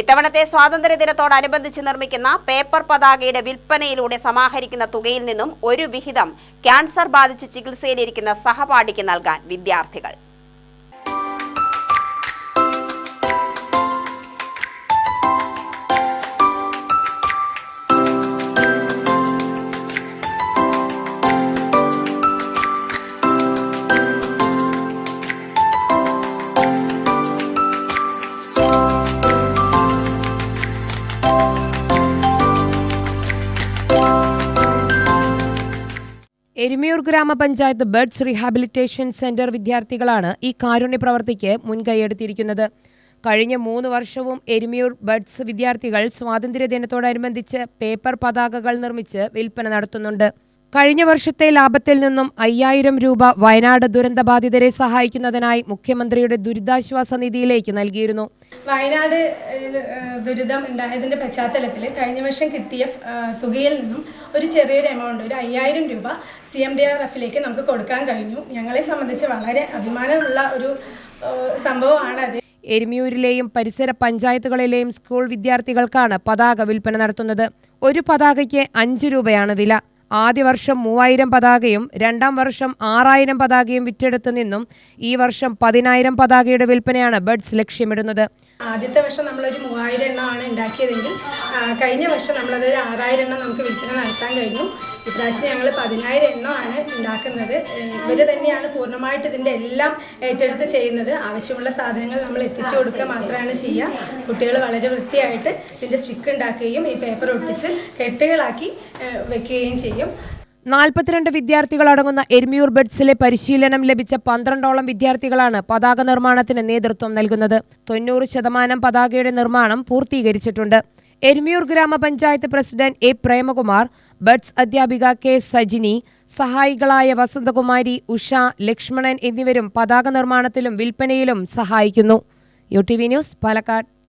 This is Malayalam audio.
ഇത്തവണത്തെ സ്വാതന്ത്ര്യദിനത്തോടനുബന്ധിച്ച് നിർമ്മിക്കുന്ന പേപ്പർ പതാകയുടെ വിൽപ്പനയിലൂടെ സമാഹരിക്കുന്ന തുകയിൽ നിന്നും ഒരു വിഹിതം ക്യാൻസർ ബാധിച്ച് ചികിത്സയിലിരിക്കുന്ന സഹപാഠിക്ക് നൽകാൻ വിദ്യാർത്ഥികൾ. എരുമിയൂർ ഗ്രാമപഞ്ചായത്ത് ബേഡ്സ് റീഹാബിലിറ്റേഷൻ സെന്റർ വിദ്യാർത്ഥികളാണ് ഈ കാരുണ്യ പ്രവർത്തിക്ക് മുൻകൈയെടുത്തിരിക്കുന്നത്. കഴിഞ്ഞ മൂന്ന് വർഷവും എരുമയൂർ ബേഡ്സ് വിദ്യാർത്ഥികൾ സ്വാതന്ത്ര്യദിനത്തോടനുബന്ധിച്ച് പേപ്പർ പതാകകൾ നിർമ്മിച്ച് വിൽപ്പന നടത്തുന്നുണ്ട്. കഴിഞ്ഞ വർഷത്തെ ലാഭത്തിൽ നിന്നും അയ്യായിരം രൂപ വയനാട് ദുരന്തബാധിതരെ സഹായിക്കുന്നതിനായി മുഖ്യമന്ത്രിയുടെ ദുരിതാശ്വാസ നിധിയിലേക്ക് നൽകിയിരുന്നു. വയനാട് ദുരിതം ഉണ്ടായതിന്റെ പശ്ചാത്തലത്തിൽ കഴിഞ്ഞ വർഷം കിട്ടിയ തുകയിൽ നിന്നും ഒരു ചെറിയൊരു എമൗണ്ട് ഒരു അയ്യായിരം രൂപ സി എം ഡി ആർ എഫിലേക്ക് നമുക്ക് കൊടുക്കാൻ കഴിഞ്ഞു. ഞങ്ങളെ സംബന്ധിച്ച് വളരെ അഭിമാനമുള്ള ഒരു സംഭവമാണ് അത് എരുമിയൂരിലെയും പരിസര പഞ്ചായത്തുകളിലെയും സ്കൂൾ വിദ്യാർത്ഥികൾക്കാണ് പതാക വിൽപ്പന നടത്തുന്നത്. ഒരു പതാകയ്ക്ക് അഞ്ച് രൂപയാണ് വില. ആദ്യ വർഷം മൂവായിരം പതാകയും രണ്ടാം വർഷം ആറായിരം പതാകയും വിറ്റെടുത്ത് നിന്നും ഈ വർഷം പതിനായിരം പതാകയുടെ വിൽപ്പനയാണ് ബഡ്സ് ലക്ഷ്യമിടുന്നത്. ആദ്യത്തെ വർഷം നമ്മളൊരു മൂവായിരം എണ്ണമാണ് ഉണ്ടാക്കിയതെങ്കിൽ കഴിഞ്ഞ വർഷം നമ്മളതൊരു ആറായിരം എണ്ണം നമുക്ക് വിൽപ്പന നടത്താൻ കഴിഞ്ഞു. ഇപ്രാവശ്യം ഞങ്ങൾ പതിനായിരം എണ്ണമാണ് ഉണ്ടാക്കുന്നത്. ഇവർ തന്നെയാണ് പൂർണമായിട്ട് ഇതിന്റെ എല്ലാം ഏറ്റെടുത്ത് ചെയ്യുന്നത്. ആവശ്യമുള്ള സാധനങ്ങൾ നമ്മൾ എത്തിച്ചു കൊടുക്കുക മാത്രമാണ് ചെയ്യുക. കുട്ടികൾ വളരെ വൃത്തിയായിട്ട് ഇതിന്റെ സ്റ്റിക്ക് ഉണ്ടാക്കുകയും ഈ പേപ്പർ ഒട്ടിച്ച് കെട്ടുകളാക്കി വെക്കുകയും ചെയ്യും. നാൽപ്പത്തിരണ്ട് വിദ്യാർത്ഥികൾ അടങ്ങുന്ന എരുമിയൂർ ബഡ്സിലെ പരിശീലനം ലഭിച്ച പന്ത്രണ്ടോളം വിദ്യാർത്ഥികളാണ് പതാക നിർമ്മാണത്തിന് നേതൃത്വം നൽകുന്നത്. തൊണ്ണൂറ് ശതമാനം പതാകയുടെ നിർമ്മാണം പൂർത്തീകരിച്ചിട്ടുണ്ട്. എരുമിയൂർ ഗ്രാമപഞ്ചായത്ത് പ്രസിഡന്റ് എ. പ്രേമകുമാർ ബഡ്സ് അധ്യാപിക കെ. സജിനി സഹായികളായ വസന്തകുമാരി ഉഷ ലക്ഷ്മണൻ എന്നിവരും പതാക നിർമ്മാണത്തിലും വിൽപ്പനയിലും സഹായിക്കുന്നു. U T V news Palakkad.